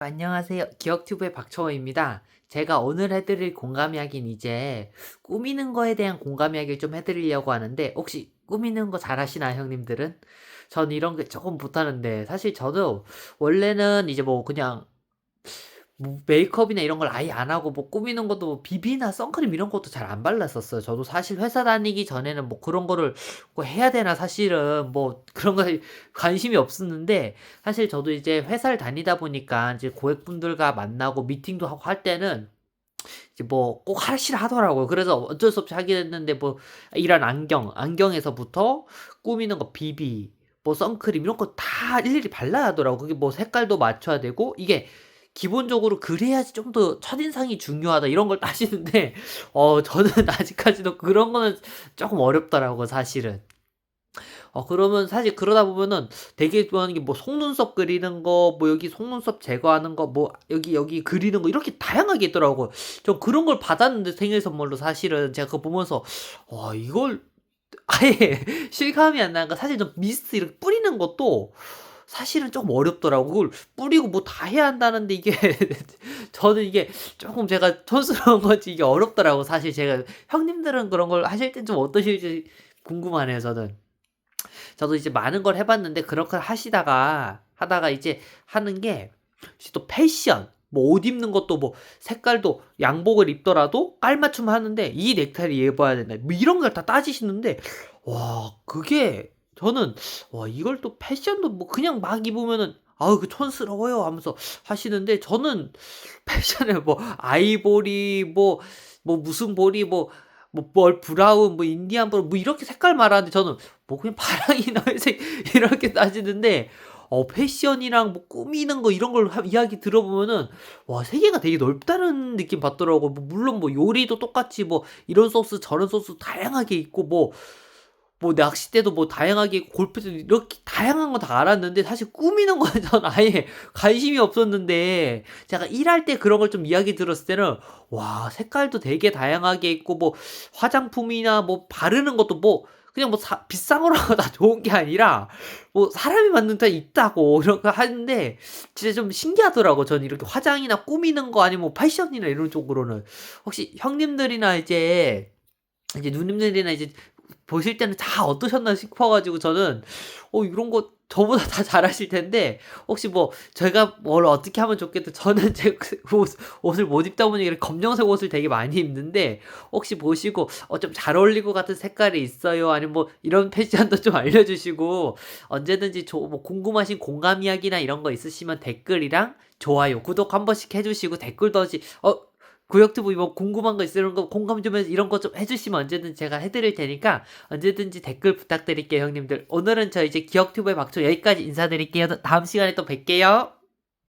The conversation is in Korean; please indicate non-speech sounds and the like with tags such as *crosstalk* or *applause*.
안녕하세요. 기억튜브의 박초호입니다. 제가 오늘 해드릴 공감 이야기는 이제 꾸미는 거에 대한 공감 이야기를 좀 해드리려고 하는데 혹시 꾸미는 거 잘하시나요, 형님들은? 전 이런 게 조금 못하는데 사실 저도 원래는 이제 뭐 그냥 뭐 메이크업이나 이런 걸 아예 안 하고 뭐 꾸미는 것도 뭐 비비나 선크림 이런 것도 잘 안 발랐었어요. 저도 사실 회사 다니기 전에는 뭐 그런 거를 뭐 해야 되나 사실은 뭐 그런 거에 *laughs* 관심이 없었는데 사실 저도 이제 회사를 다니다 보니까 이제 고객분들과 만나고 미팅도 하고 할 때는 이제 뭐 꼭 하시라 하더라고요. 그래서 어쩔 수 없이 하게 됐는데 뭐 이런 안경, 안경에서부터 꾸미는 거 비비, 뭐 선크림 이런 거 다 일일이 발라야 하더라고. 그게 뭐 색깔도 맞춰야 되고 이게 기본적으로 그래야지 좀 더 첫인상이 중요하다 이런 걸 따지는데 어 저는 *laughs* 아직까지도 그런 거는 조금 어렵더라고 사실은. 어 그러면 사실 그러다 보면은 되게 좋아하는 게 뭐 속눈썹 그리는 거 뭐 여기 속눈썹 제거하는 거 뭐 여기 여기 그리는 거 이렇게 다양하게 있더라고요. 전 그런 걸 받았는데 생일 선물로 사실은 제가 그거 보면서 '와 이걸 아예 *laughs* 실감이 안 나니까 사실 좀 미스트 이렇게 뿌리는 것도 사실은 쪼금 어렵더라고. 그걸 뿌리고 뭐 다 해야 한다는데 이게 *laughs* 저는 이게 쪼끔 제가 촌스러운 건지 이게 어렵더라고 사실 제가. 형님들은 그런 걸 하실 땐 좀 어떠실지 궁금하네요 저는. 저도 이제 많은 걸 해 봤는데 그렇게 하시다가 하다가 이제 하는 게 또 패션 뭐 옷 입는 것도 뭐 색깔도 양복을 입더라도 깔맞춤 하는데 이 넥타이를 입어야 된다. 뭐 이런 걸 다 따지시는데 와 그게 저는 와 이걸 또 패션도 뭐 그냥 막 입으면은 '아우 그 촌스러워요.' 하면서 하시는데 저는 *laughs* 패션에 뭐 아이보리 뭐뭐 무슨 보리 뭐 뭐뭘 브라운 뭐 인디안 브라운 뭐 이렇게 색깔 말하는데 저는 뭐 그냥 파랑이나 *laughs* 회색 이렇게 따지는데 어 패션이랑 뭐 꾸미는 거 이런 걸 하 이야기 들어보면은 와 세계가 되게 넓다는 느낌 받더라고요. 뭐 물론 뭐 요리도 똑같이 뭐 이런 소스 저런 소스 다양하게 있고 뭐 뭐 낚싯대도 뭐 다양하게 골프도 이렇게 다양한 거 다 알았는데 사실 꾸미는 거에 *laughs* 전 아예 관심이 없었는데 제가 일할 때 그런 걸 좀 이야기 들었을 때는 와 색깔도 되게 다양하게 있고 뭐 화장품이나 뭐 바르는 것도 뭐 그냥 뭐 사 비싼 거라고 *laughs* 다 좋은 게 아니라 뭐 사람이 만든 다 있다고 거 하는데 진짜 좀 신기하더라고요. 저는 이렇게 화장이나 꾸미는 거 아니면 뭐 패션이나 이런 쪽으로는. 혹시 형님들이나 이제 이제 누님들이나 이제 보실 때는 다 어떠셨나 싶어 가지고 저는 어 이런 거 저보다 다 잘하실 텐데 혹시 뭐 제가 뭘 어떻게 하면 좋겠다 저는 *laughs* 제그옷 옷을 못 입다 보니 검정색 옷을 되게 많이 입는데 혹시 보시고 어 좀 잘 어울릴 것 같은 색깔이 있어요? 아니면 뭐 이런 패션도 좀 알려주시고 언제든지 조뭐 궁금하신 공감 이야기나 이런 거 있으시면 댓글이랑 좋아요, 구독 한 번씩 해 주시고 댓글도 어 구역튜브 뭐 궁금한 거 있으면 거 공감 좀 해서 이런 거 좀 해주시면 언제든 제가 해드릴 테니까 언제든지 댓글 부탁드릴게요 형님들. 오늘은 저 이제 기억튜브의 박초 여기까지 인사드릴게요. 다음 시간에 또 뵐게요